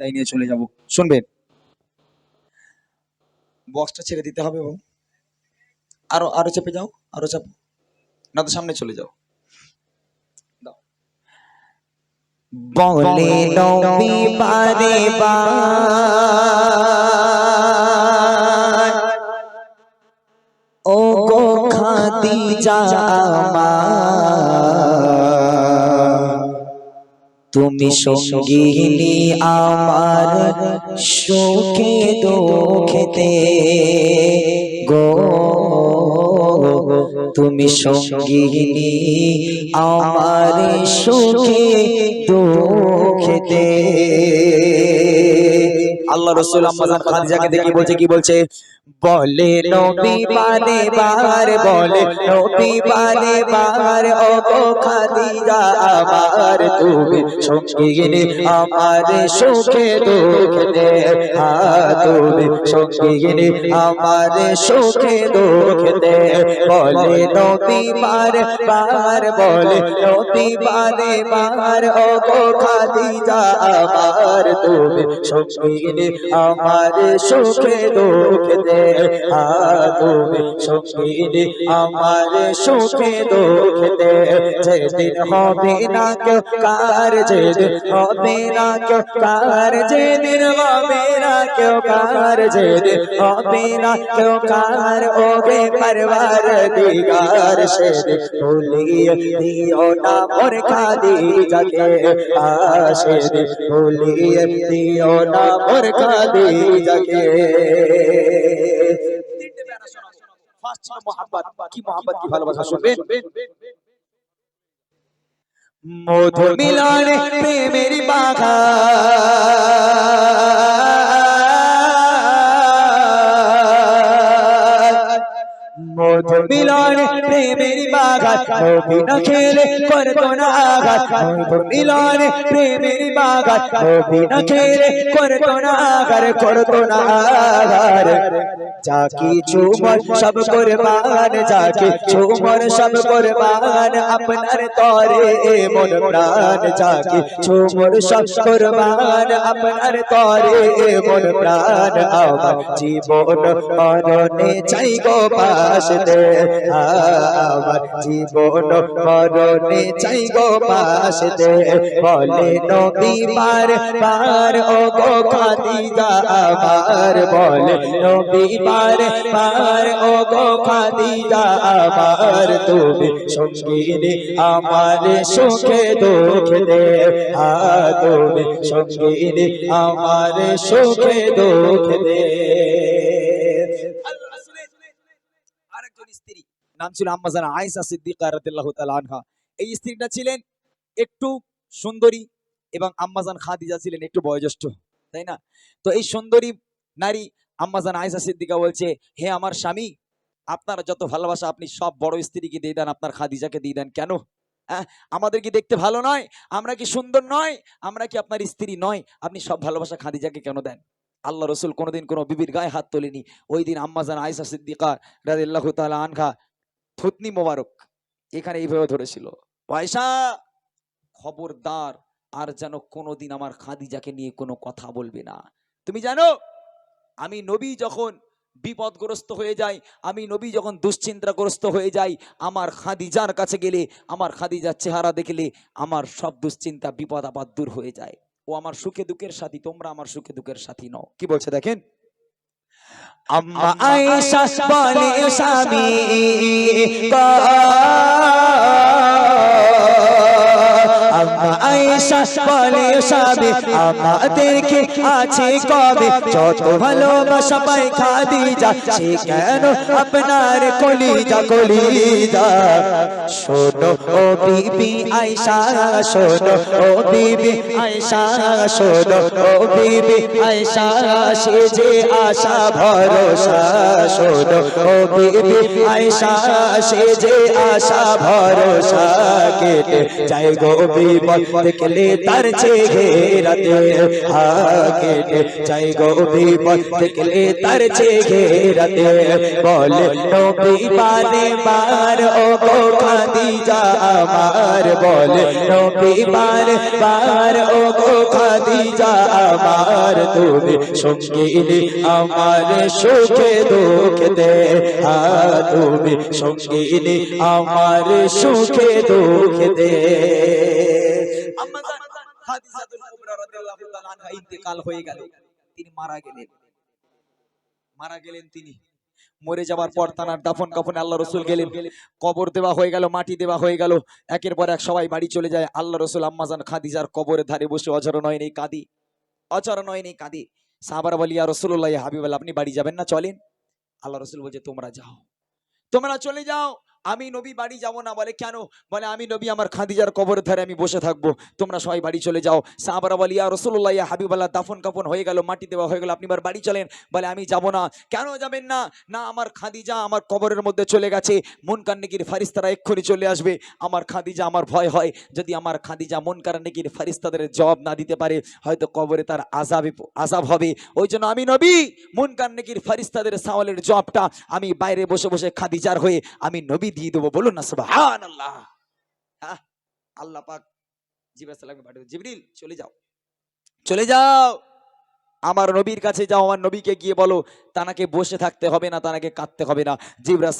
তাই নিয়ে চলে যাব। শুনবেন। বক্সটা ছেড়ে দিতে হবে বাবু আরও আরও চেপে যাও আরও চাপ। না তো সামনে চলে যাও। বলে নবী বারে বার ও গো খাদিজা আমার। তুমি সঙ্গিনী আমার সুখে দুঃখেতে। গো তুমি সঙ্গিনী আমার সুখে দুঃখেতে। আল্লাহ রসুল আম্মাজান খাদিজাকে দেখে বলছে কি বলছে? বলে নবী বারে বার বলে নবী বারে বার ও গো খাদিজা আমার তুমি সঙ্গিনী আমার সুখে দুঃখে হা তুমি সঙ্গিনী আমার সুখে দুঃখে বলে নবী বারে বার বলে নবী বারে বার ও গো খাদিজা আমার তুমি সঙ্গিনী আমার সুখে দুঃখে তুমি সঙ্গিনী আমার সুখে দুঃখে যেদিন হবে না কেউ কার যেদিন হবে না কেউ কার যেদিন হবে না কেউ কার যেদিন হবে না কেউ কার ওবে পরবার দিগার সেদিন ভুলিয়ে দিও না মোর খাদি জাগে আসে ভুলিয়ে দিও না মোর খাদি মধু মিলনে প্রেমের বাঘা মধু মিলনে প্রেমের বাঘা নবী না খেলে করতো না আঘাত। মধু মিলনে প্রেমের বাঘা নবী না খেলে করতো না আঘাত করতো না আঘাত। যা কিছু মন সব কোরবান, যা কিছু মন সব কোরবান, আপনার তরে মন প্রাণ। যা কিছু মন সব কোরবান, আপনার তরে মন প্রাণ। আমার জীবন মরণে চাই গো পাশে আমার জীবন মরণে চাই গো পাশে। বলে নবী বার বার ও গো খাদিজা আমার। বলে নবী বার বার ও গো খাদিজা আমার। তুমি সঙ্গিনী আমার সুখে দুঃখে আ তুমি সঙ্গিনী আমার সুখে দুঃখে আরেকজন স্ত্রী নাম ছিল আম্মাজান আয়েশা সিদ্দিকা রাদিয়াল্লাহু তাআলা আনহা। এই স্ত্রীটা ছিলেন একটু সুন্দরী এবং আম্মাজান খাদিজা ছিলেন একটু বয়োজ্যেষ্ঠ, তাই না? তো এই সুন্দরী নারী আম্মাজান আয়েশা সিদ্দিকা বলছে, হে আমার স্বামী, আপনার যত ভালোবাসা, আপনি সব বড় স্ত্রীকে দিয়ে দেন, আপনার খাদিজাকে দিয়ে দেন, কেন? হ্যাঁ আমাদের কি দেখতে ভালো নয়? আমরা কি সুন্দর নয়? আমরা কি আপনার স্ত্রী নয়? আপনি সব ভালোবাসা খাদিজাকে কেন দেন? আল্লাহ রসুল কোনোদিন কোনো বিবির গায়ে হাত তোলেনি। ওই দিন আম্মাজান আয়েশা সিদ্দিকা রাদিয়াল্লাহু তাআলা আনহা থুতনি মোবারক এখানে এইভাবে ধরেছিল। পয়সা, খবরদার, আর যেন কোনোদিন আমার খাদিজাকে নিয়ে কোনো কথা বলবে না। তুমি জানো, আমি নবী যখন বিপদগ্রস্ত হয়ে যাই, আমি নবী যখন দুশ্চিন্তাগ্রস্ত হয়ে যাই, আমার খাদিজার কাছে গেলে, আমার খাদিজার চেহারা দেখলে আমার সব দুশ্চিন্তা বিপদ আপদ দূর হয়ে যায়। ও আমার সুখে দুঃখের সাথী, তোমরা আমার সুখে দুঃখের সাথী নও। কি বলছে দেখেন? আম্মা আয়েশা বলে স্বামী আম্মা আয়েশা বলে স্বামী আমাদেরকে আছে কবে? যত ভালোবাসা পাই খাদিজা, সে কেন আপনার কলিজা কলিজা? শোনো ও বিবি আয়েশা, শোনো ও বিবি আয়েশা, শোনো ও বিবি আয়েশা, সে যে আশা, ভরসা। শোনো ও বিবি আয়েশা, সে যে আশা, ভরসা। কেটে যাই গো বিপদ দেখলে তার চেহারাতে হা কেটে যাই গো বিপদ দেখলে তার চেহারাতে বলে, নবী বারে বার, ও গো খাদিজা আমার। বলে, নবী বার বার, ও গো খাদিজা আমার। তুমি সঙ্গিনী আমার সুখে দুঃখে আ তুমি সঙ্গিনী আমার সুখে দুঃখে আম্মাজান কুবরা রাদিয়াল্লাহু তাআলা আনহা ইন্তেকাল হয়ে গেল। তিনি মারা গেলেন। মারা গেলেন তিনি। মরে যাওয়ার পর তানার দাফন কাফনে আল্লাহ রসুল গেলেন। কবর দেওয়া হয়ে গেল, মাটি দেওয়া হয়ে গেল। একের পর এক সবাই বাড়ি চলে যায়। আল্লাহ রসুল আম্মাজান খাদিজার কবরের ধারে বসে অচরণ হয় নেই, কাঁদি। অচরণ হয় নেই, কাঁদি। সাহাবার বলি রসুল্লাহ হাবিবাল আপনি বাড়ি যাবেন না, চলেন? আল্লাহ রসুল বলছে, তোমরা যাও। তোমরা চলে যাও। আমি নবী বাড়ি যাব না বলে কেন? বলে আমি নবী আমার খাদিজার কবরের ধারে আমি বসে থাকব। তোমরা সবাই বাড়ি চলে যাও। সাহাবারা বলি, ইয়া রসুল্লাহ ইয়া হাবিবাল্লাহ, দাফন কাফন হয়ে গেল, মাটি দেওয়া হয়ে গেল, আপনি এবার বাড়ি চলেন। বলে, আমি যাব না। কেন যাবেন না? না, আমার খাদিজা আমার কবরের মধ্যে চলে গেছে। মন কান্নিকির ফারিস্তারা এক্ষুনি চলে আসবে। আমার খাদিজা আমার ভয় হয়। যদি আমার খাদিজা মন কান্নিকির ফারিস্তাদের জবাব না দিতে পারে, হয়তো কবরে তার আজাবে আজাব হবে। ওই জন্য আমি নবী মন কান্নিকির ফারিস্তাদের সাওয়ালের জবাবটা আমি বাইরে বসে বসে খাদিজার হয়ে আমি নবী দিয়ে দেবো, বলুন না সুবাহান আল্লাহ হ্যাঁ আল্লাহ পাক পাঠিয়ে জিবরিল, চলে যাও। চলে যাও। আমার নবীর কাছে যাও, আমার নবীকে গিয়ে বলো, তানাকে বসে থাকতে হবে না, তানাকে কাঁদতে হবে না।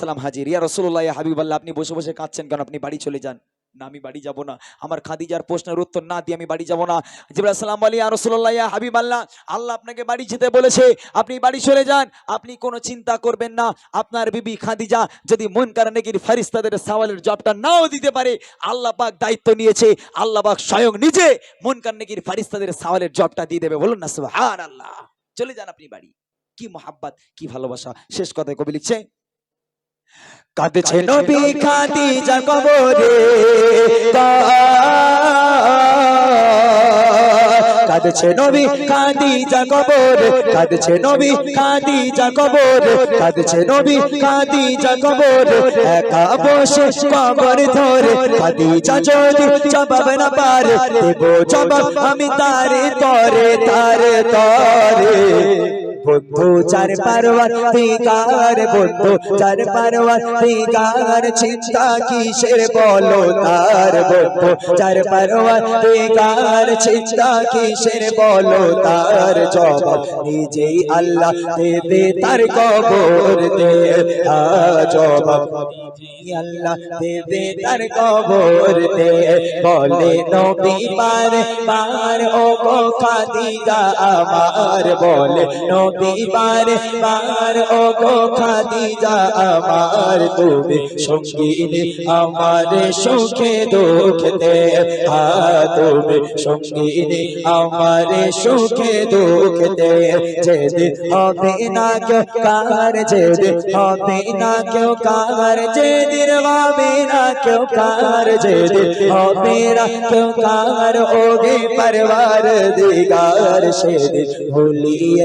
সালাম হাজির। ইয়া রসুল্লাহ হাবিবাল্লাহ, আপনি বসে বসে কাঁদছেন কেন? আপনি বাড়ি চলে যান। না, আমি বাড়ি যাব না। আমার খাদিজার প্রশ্নের উত্তর না দিয়ে আমি বাড়ি যাব না। জিবরাইল সালাম বলি, ইয়া রাসূলুল্লাহ, ইয়া হাবিবাল্লাহ, আল্লাহ আপনাকে বাড়ি যেতে বলেছে। আপনি বাড়ি চলে যান। আপনি কোনো চিন্তা করবেন না। আপনার বিবি খাদিজা যদি মন কারণেগির ফারিস্তাদের সওয়ালের জবটা নাও দিতে পারে, আল্লাহ পাক দায়িত্ব নিয়েছে। আল্লাহ পাক স্বয়ং নিজে মন কারণেগির ফারিস্তাদের সওয়ালের জবটা দিয়ে দেবে। বলুন না সুবহান আল্লাহ চলে যান আপনি বাড়ি। কি মোহাব্বত, কি ভালোবাসা। শেষ কথায় কবি লিখছে কাঁদছে নবী খাদিজা কবরে কাঁদছে নবী খাদিজা কবরে কাঁদছে নবী খাদিজা কবরে কাঁদছে নবী খাদিজা কবরে একা বসে কবর ধরে খাদিজা যদি জবাব না পারে দেব জবাব আমি তারে তরে তারে। তরে। বন্ধু, চার পারওয়ার বেকার বন্ধু? চার পারওয়ার বেকার চিন্তা কিসের বলো তার বন্ধু? চার পারওয়ার বেকার চিন্তা কিসের বলো তার জবাব? নিজেই আল্লাহ দেবে তার কবর দে জবাব। আল্লাহ দেবে তার কবর দে বলে নবী, পার পার, ও খাদিজা আমার। বলে নবী পার পার ও গো খাদিজা আমার তুমি সঙ্গিনী, আমার সুখে দুঃখে হা তুমি আমার সুখে দুঃখে যেদিন হবে না কেউ কার, যেদিন হবে না কেউ কার, যেদিন হবে না কেউ কার, যেদিন হবে না কেউ কার, ওগে পরবার দিগার, সেদিন ভুলিয়ে